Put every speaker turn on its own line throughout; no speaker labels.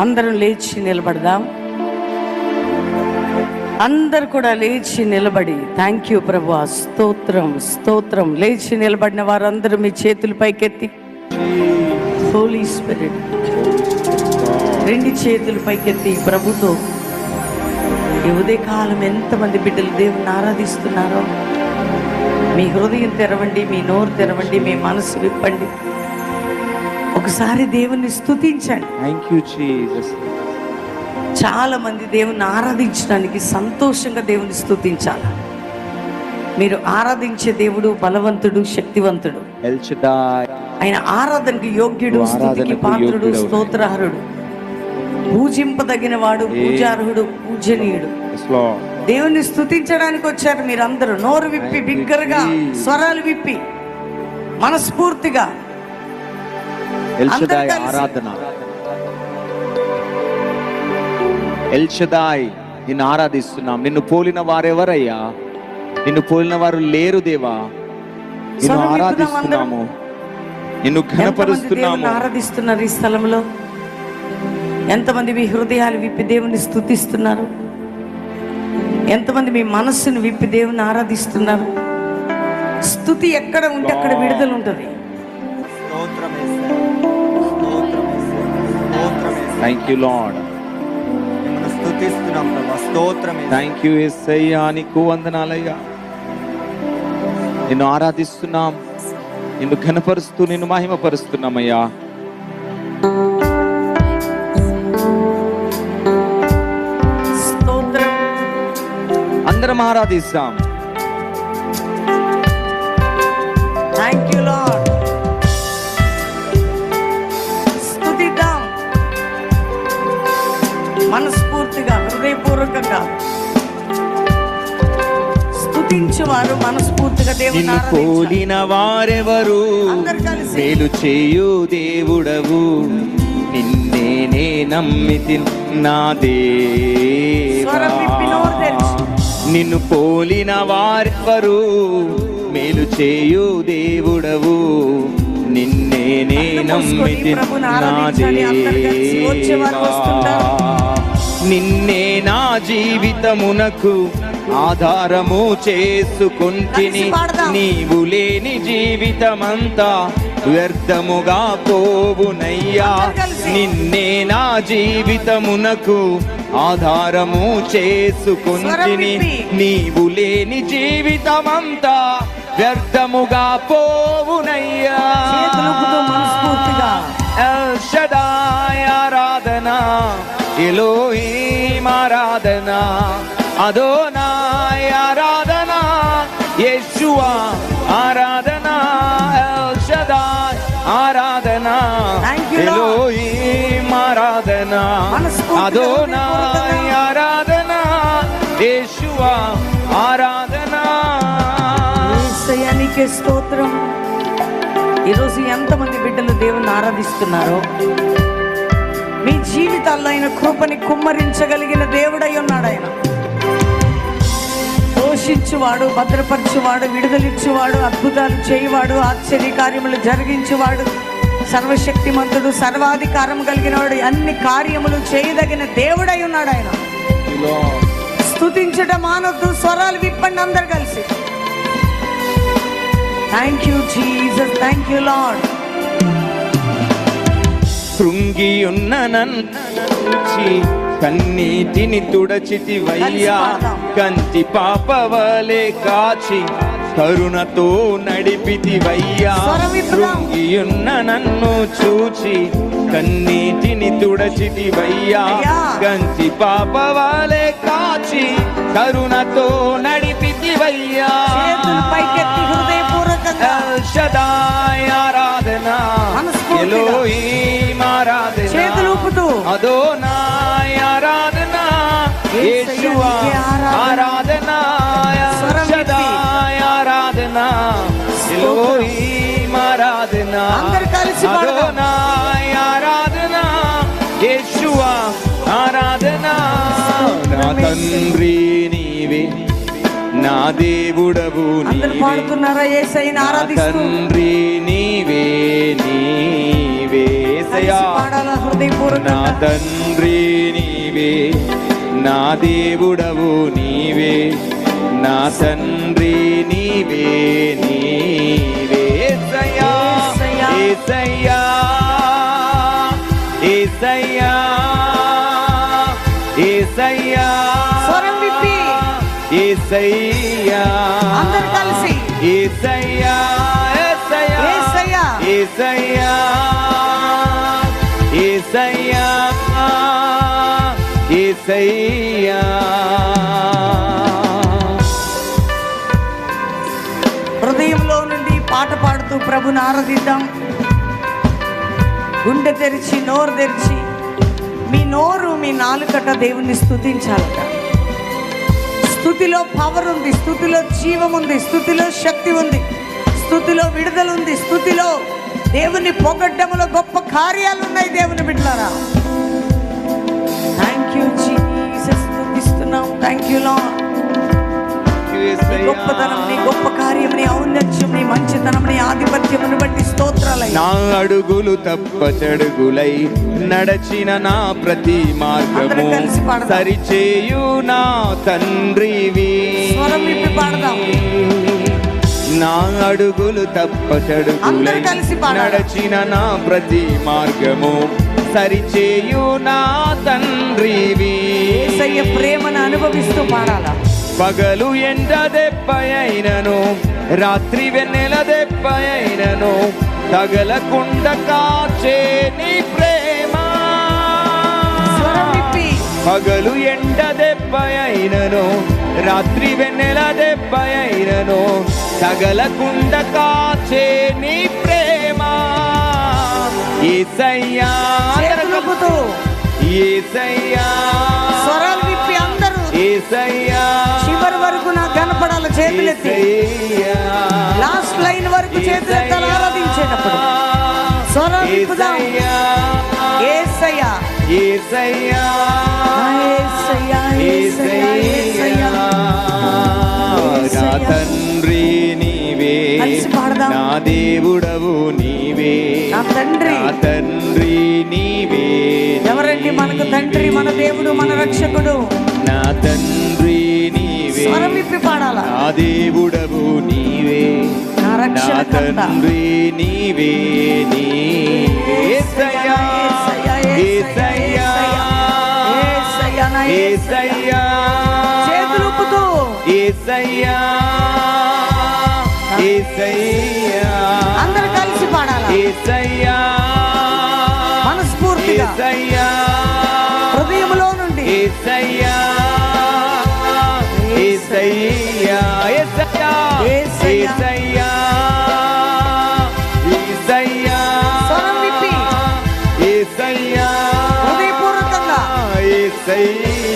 అందరం లేచి నిలబడదాం. అందరు కూడా లేచి నిలబడి థ్యాంక్ యూ ప్రభు స్తోత్రం స్తోత్రం. లేచి నిలబడిన వారందరూ మీ చేతులు పైకెత్తి హోలీ స్పిరిట్ రెండు చేతులు పైకెత్తి ప్రభుతో ఈ ఉదయకాలం ఎంతమంది బిడ్డలు దేవుని ఆరాధిస్తున్నారో మీ హృదయం తెరవండి మీ నోరు తెరవండి మీ మనసు విప్పండి. ఒకసారి దేవుని స్తుతించండి.
థ్యాంక్ యూ జీసస్
చాలా మంది దేవుని ఆరాధించడానికి సంతోషంగా దేవుని స్తుతించాలి. మీరు ఆరాధించే దేవుడు బలవంతుడు శక్తివంతుడు. ఆయన ఆరాధనకి యోగ్యుడు పాత్రుడు. స్తోత్రహరుడు. పూజింపదగిన వాడు పూజార్హుడు పూజనీయుడు. దేవుని స్తుతించడానికి వచ్చారు మీరందరూ. నోరు విప్పి బిగ్గరగా. స్వరాలు విప్పి మనస్ఫూర్తిగా.
ఎల్
అందరూ
షడాయ్
కలిసి.
ఆరాధన. ఎల్ షడాయ్ నిన్ను ఆరాధిస్తున్నాం. నిన్ను పోలిన వారెవరయ్యా? నిన్ను పోలిన వారు లేరు దేవా? నిన్ను ఆరాధిస్తున్నాము. నిన్ను ఘనపరుస్తున్నాము.
ఆరాధిస్తున్నారు ఈ స్థలంలో? ఎంతమంది మీ హృదయాలు విప్పి దేవుని స్తుతిస్తున్నారు? ఎంతమంది మీ మనస్సును విప్పి దేవుని ఆరాధిస్తున్నారు? స్తుతి ఎక్కడ ఉంటే అక్కడ విడుదల ఉంటుంది.
థ్యాంక్ యూ లార్డ్
ప్రభా.
థ్యాంక్ యూ ఎస్ఐయా నీకు వందనాలయ్యా. నిన్ను ఆరాధిస్తున్నాం. నిన్ను ఘనపరుస్తూ నిన్ను మహిమపరుస్తున్నామయ్యా.
స్తోత్రం.
అందరం ఆరాధిస్తాం.
థ్యాంక్ యూ లార్డ్ హృదయపూర్వకంగా స్తుతించేవారు మనస్ఫూర్తిగా దేవుని.
పోలిన వారెవరు. మేలు చేయు దేవుడవు నిన్నేనే నమ్మితి నా దేవా. నిన్ను పోలిన వారెవరు మేలు చేయు దేవుడవు నిన్నేనే నమ్మితి నా. దేవా నిన్నే నా జీవితమునకు ఆధారము చేసుకుంటిని. నీవు లేని జీవితమంతా వ్యర్థముగా పోవునయ్యా. నిన్నే నా జీవితమునకు ఆధారము చేసుకుంటిని. నీవు లేని జీవితమంతా వ్యర్థముగా పోవునయ్యా ఆరాధన అదోనాయ్ ఆరాధన యేషువా ఆరాధన ఎల్ ఆరాధన ఆరాధన అదోనాయ్
హృదయపూర్వకంగా.
ఆరాధన యేషువా ఆరాధన
స్తోత్రం ఈరోజు ఎంతమంది బిడ్డలు దేవుని ఆరాధిస్తున్నారో మీ జీవితాల్లో ఆయన కృపని కుమ్మరించగలిగిన దేవుడై ఉన్నాడు ఆయన. పోషించువాడు భద్రపరచువాడు విడుదలిచ్చువాడు అద్భుతాలు చేయువాడు ఆశ్చర్య కార్యములు జరిగించువాడు సర్వశక్తిమంతుడు సర్వాధికారం కలిగిన వాడు అన్ని కార్యములు చేయదగిన దేవుడై ఉన్నాడు ఆయన. స్తుతించడం మానొద్దు స్వరాలు విప్పండి అందరు కలిసి. Thank you Jesus thank you Lord
కృంగి ఉన్న నన్ను కన్నీటిని తుడచితివయ్యా కంటి పాపవలే కాచి కరుణతో నడిపితివయ్యా. కృంగి ఉన్న నన్ను చూచి కన్నీటిని తుడచితివయ్యా
అయ్యా.
కంటి పాపవలే కాచి కరుణతో నడిపితివయ్యా
హృదయపూర్వకంగా
దేవుడవు
పాడుతున్నారా? ఏసైని ఆరాధిస్తూ.
తండ్రి నీవే నీవే యేసయ్యా.
కలిసి పాడాలా
నా తండ్రి నీవే నా దేవుడవు నీవే నా తండ్రి నీవే నీవే. ఏసయ్యా
హృదయంలో నుండి పాట పాడుతూ ప్రభుని ఆరాధిద్దాం గుండె తెరిచి నోరు తెరిచి మీ నోరు మీ నాలుకట దేవుణ్ణి స్థుతించాలట స్థుతిలో పవర్ ఉంది స్థుతిలో జీవం ఉంది స్థుతిలో శక్తి ఉంది స్థుతిలో విడుదల ఉంది స్థుతిలో దేవుని పొగడ్డములో గొప్ప కార్యాలు ఉన్నాయి దేవుని బిడ్డారా స్తుతిస్తున్నాం థ్యాంక్ యూ నీ గొప్పతనం నీ గొప్ప కార్యం నీ ఔన్నత్యం నీ మంచితనం నీ ఆధిపత్యమును బట్టి స్తోత్రాలయ్యా
నా అడుగులు తప్పచడుగులై నడచిన నా ప్రతి మార్గము. సరిచేయు నా తండ్రివి
స్వరం విప్పి పాడదాం.
నా అడుగులు తప్పచడుగులై. నడచిన నా ప్రతి మార్గము సరిచేయు నా తండ్రివి
యేసయ్య ప్రేమను అనుభవిస్తూ పాడాలా
పగలు ఎండ దెబ్బయైనను రాత్రి వెన్నెల దెబ్బయైనను తగలకుండ కాచే నీ ప్రేమ. పగలు ఎండ దెబ్బయైనను రాత్రి వెన్నెల దెబ్బయైనను తగలకుండ కాచే నీ ప్రేమ. ఏసయ్యా ఏసయ్యా
చేతులెత్తి. లాస్ట్ లైన్ వరకు చేతులెత్తాలి ఆరాధించేటప్పుడు. స్వరాలు విప్పుదాం. ఏసయ్య.
ఏసయ్యా
ఏసయ్య ఏసయ్య. ఏసయ్య.
నా తండ్రి నీవే. నా దేవుడవు నీవే.
నా తండ్రి.
నా తండ్రి నీవే.
ఎవరండి మనకు తండ్రి మన దేవుడు మన రక్షకుడు?
నా తండ్రి నీవే.
స్వరం విప్పి పాడాల
నా దేవుడవు నీవే.
నా
తండ్రి నీవే నీవే ఏసయ్యా
ఏసయ్యా
ఏసయ్యా ఏసయ్యా ఏసయ్యా.
aí.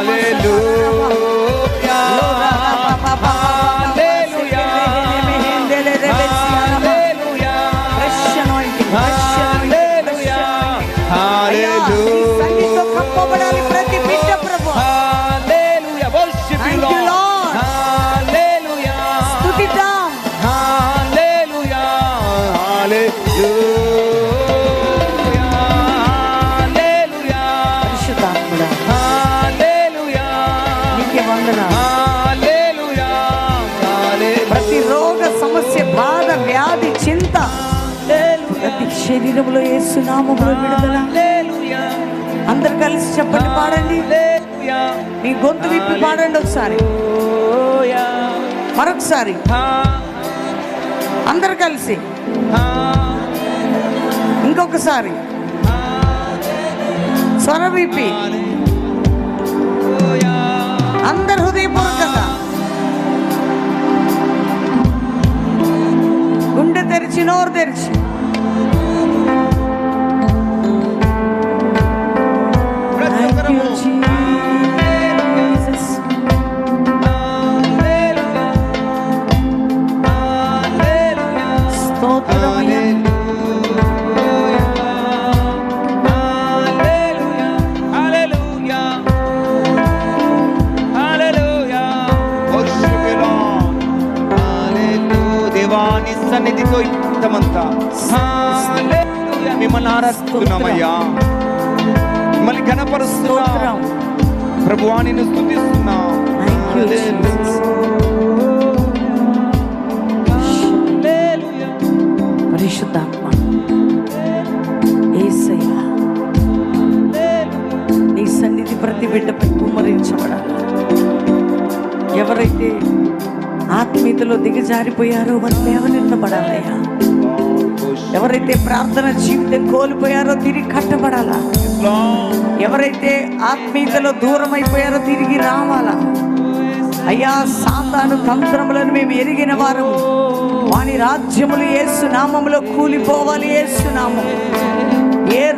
Aleluya.
శరీరంలో ఏసునామములో విడుదల. అందరు కలిసి చెప్పండి పాడండి. మీ గొంతు విప్పి పాడండి ఒకసారి. మరొకసారి. అందరు కలిసి. ఇంకొకసారి. స్వర విప్పి.
హల్లెలూయా
అందరు హృదయపూర్వకంగా గుండె తెరిచి నోరు తెరిచి
ప్రతి
Thank
ఆరాధిస్తున్నామయ్యా మిమ్మల్ని కనపరుస్తున్నాం
స్తోత్రం.
ప్రభువాని స్థుతిస్తున్నాం.
పరిశుద్ధాత్మ. నీ సన్నిధి ప్రతి బిడ్డపై కుమ్మరించబడాలి ఎవరైతే ఆత్మీయతలో దిగజారిపోయారో వారు లేవనెత్తబడాలయ్యా. ఎవరైతే ప్రార్థన జీవితం కోల్పోయారో తిరిగి కట్టబడాలా? ఎవరైతే ఆత్మీయతలో దూరం అయిపోయారో తిరిగి రావాలా? అయ్యా సాతాను తంత్రములను మేము ఎరిగిన వారము. వాని రాజ్యములు ఏసునామములో కూలిపోవాలి ఏసు నామం ఏ